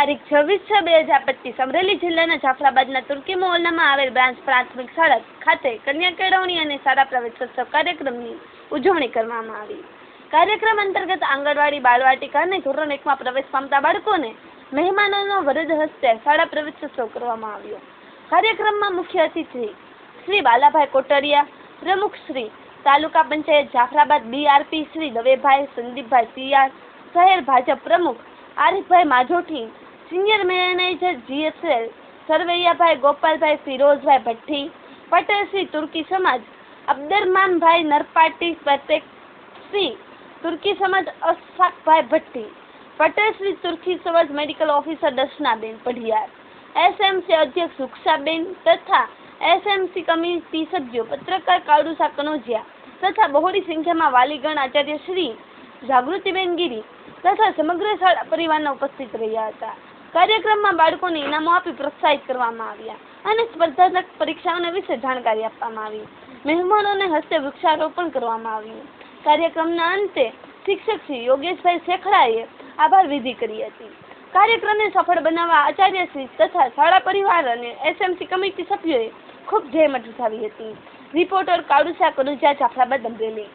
તારીખ છવ્વીસ છ બે હજાર પચીસ, અમરેલી જિલ્લાના જાફરાબાદના તુર્કી મોહલ્લામાં આવેલ બ્રાન્ચ પ્રાથમિક શાળા ખાતે કન્યા કેળવણી અને શાળા પ્રવેશોત્સવ કાર્યક્રમની ઉજવણી કરવામાં આવી. કાર્યક્રમ અંતર્ગત આંગણવાડી, બાળવાટિકા અને ધોરણ એકમાં પ્રવેશ પામતા બાળકોને મહેમાનોના વરદ હસ્તે શાળા પ્રવેશોત્સવ કરવામાં આવ્યો. કાર્યક્રમમાં મુખ્ય અતિથિ શ્રી બાલાભાઈ કોટરિયા, પ્રમુખ શ્રી તાલુકા પંચાયત જાફરાબાદ બીઆરપી શ્રી દવેભાઈ, સંદીપભાઈ સીઆર શહેર ભાજપ પ્રમુખ Arifbhai Majothi senior manager GSL, Sarvaiyabhai, Gopalbhai, Firozbhai Bhatti Patelsinh Turki સમાજ, અબ્દરમાનભાઈ નરપાટી, પ્રત્યેક શ્રી તુર્કી સમાજ, અશફાકભાઈ ભઠ્ઠી પટેલશ્રી તુર્કી સમાજ મેડિકલ ઓફિસર દર્શનાબેન પઢિયાર, એસએમસી અધ્યક્ષ રૂક્ષાબેન તથા એસએમસી કમિટી સભ્યો, પત્રકાર કાળુસા કનોજિયા તથા બહોળી સંખ્યામાં વાલીગણ આચાર્ય શ્રી જાગૃતિબેન ગીરી તથા સમગ્ર શાળા પરિવારના ઉપસ્થિત રહ્યા હતા. કાર્યક્રમમાં બાળકોને ઇનામો આપી પ્રોત્સાહિત કરવામાં આવ્યા અને સ્પર્ધાત્મક પરીક્ષાઓના વિશે જાણકારી આપવામાં આવી. મહેમાનોને હસ્તે વૃક્ષારોપણ કરવામાં આવ્યું. કાર્યક્રમના અંતે શિક્ષક શ્રી યોગેશભાઈ શેખડાએ આભાર વિધિ કરી હતી. કાર્યક્રમને સફળ બનાવવા આચાર્યશ્રી તથા શાળા પરિવાર અને એસએમસી કમિટી સભ્યોએ ખૂબ જહેમત ઉઠાવી હતી. રિપોર્ટર કાળુસા કનુજા જાફરાબાદ અમરેલી.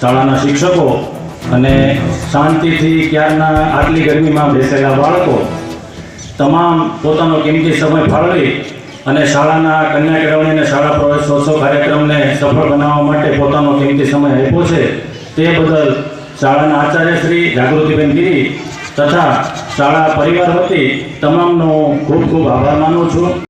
શાળાના શિક્ષકો અને શાંતિથી ક્યારના આટલી ગરમીમાં બેસેલા બાળકો તમામ પોતાનો કિંમતી સમય ફાળવી અને શાળાના કન્યા કેળવણી અને શાળા પ્રવેશોત્સવ કાર્યક્રમને સફળ બનાવવા માટે પોતાનો કિંમતી સમય આપ્યો છે, તે બદલ શાળાના આચાર્ય શ્રી જાગૃતિબેન ગીરી તથા શાળા પરિવાર વતી તમામનો ખૂબ ખૂબ આભાર માનું છું.